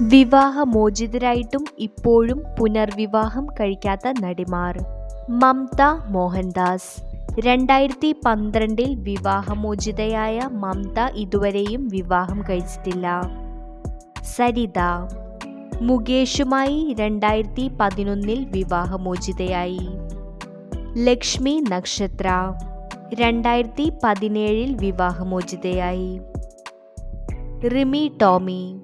വിവാഹമോചിതരായിട്ടും ഇപ്പോഴും പുനർവിവാഹം കഴിക്കാത്ത നടിമാർ. മംത മോഹൻദാസ്. രണ്ടായിരത്തി പന്ത്രണ്ടിൽ വിവാഹമോചിതയായ മംത ഇതുവരെയും വിവാഹം കഴിച്ചിട്ടില്ല. സരിത. മുകേഷുമായി രണ്ടായിരത്തി പതിനൊന്നിൽ വിവാഹമോചിതയായി. ലക്ഷ്മി നക്ഷത്ര. രണ്ടായിരത്തി പതിനേഴിൽ വിവാഹമോചിതയായി. റിമി ടോമി.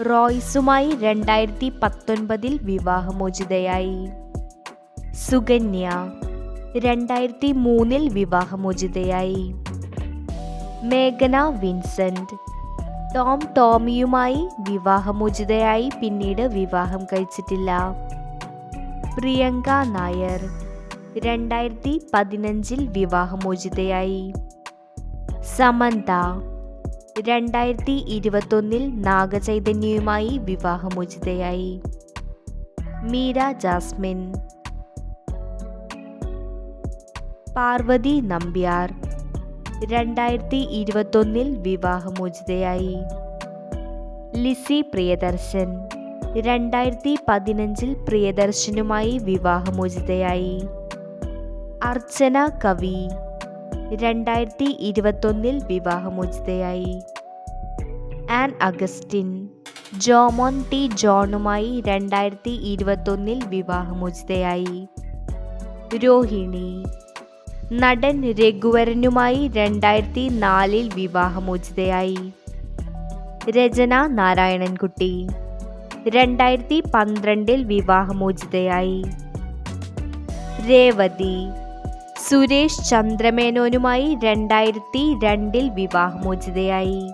റോയ്സുമായി രണ്ടായിരത്തി പത്തൊൻപതിൽ വിവാഹമോചിതയായി. സുകന്യ രണ്ടായിരത്തി മൂന്നിൽ വിവാഹമോചിതയായി. മേഘന വിൻസെന്റ് ടോം ടോമിയുമായി വിവാഹമോചിതയായി പിന്നീട് വിവാഹം കഴിച്ചിട്ടില്ല. പ്രിയങ്ക നായർ രണ്ടായിരത്തി പതിനഞ്ചിൽ വിവാഹമോചിതയായി. സമന്ത രണ്ടായിരത്തി ഇരുപത്തൊന്നിൽ നാഗചൈതന്യയുമായി വിവാഹമോചിതയായി. മീര ജാസ്മിൻ. പാർവതി നമ്പ്യാർ. രണ്ടായിരത്തി ഇരുപത്തൊന്നിൽ വിവാഹമോചിതയായി. ലിസി പ്രിയദർശൻ. രണ്ടായിരത്തി പതിനഞ്ചിൽ പ്രിയദർശനുമായി വിവാഹമോചിതയായി. അർച്ചന കവി. രണ്ടായിരത്തി ഇരുപത്തൊന്നിൽ വിവാഹമോചിതയായി. ആൻ അഗസ്റ്റിൻ ജോമോൻ ടി ജോണുമായി രണ്ടായിരത്തി ഇരുപത്തൊന്നിൽ വിവാഹമോചിതയായി. രോഹിണി നടൻ രഘുവരനുമായി രണ്ടായിരത്തി നാലിൽ വിവാഹമോചിതയായി. രചന നാരായണൻകുട്ടി രണ്ടായിരത്തി പന്ത്രണ്ടിൽ വിവാഹമോചിതയായി. രേവതി സുരേഷ് ചന്ദ്രമേനോനുമായി രണ്ടായിരത്തി രണ്ടിൽ വിവാഹമോചിതയായി.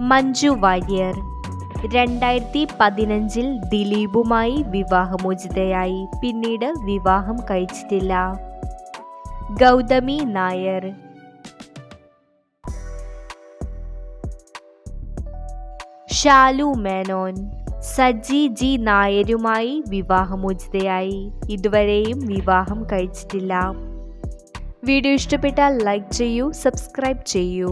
മഞ്ജു വാര്യർ രണ്ടായിരത്തി പതിനഞ്ചിൽ ദിലീപുമായി വിവാഹമോചിതയായി. പിന്നീട് വിവാഹം കഴിച്ചിട്ടില്ല. ഗൗതമി നായർ ഷാലു മേനോൻ സജി ജി നായരുമായി വിവാഹമോചിതയായി. ഇതുവരെയും വിവാഹം കഴിച്ചിട്ടില്ല. വീഡിയോ ഇഷ്ടപ്പെട്ടാൽ ലൈക്ക് ചെയ്യൂ സബ്സ്ക്രൈബ് ചെയ്യൂ.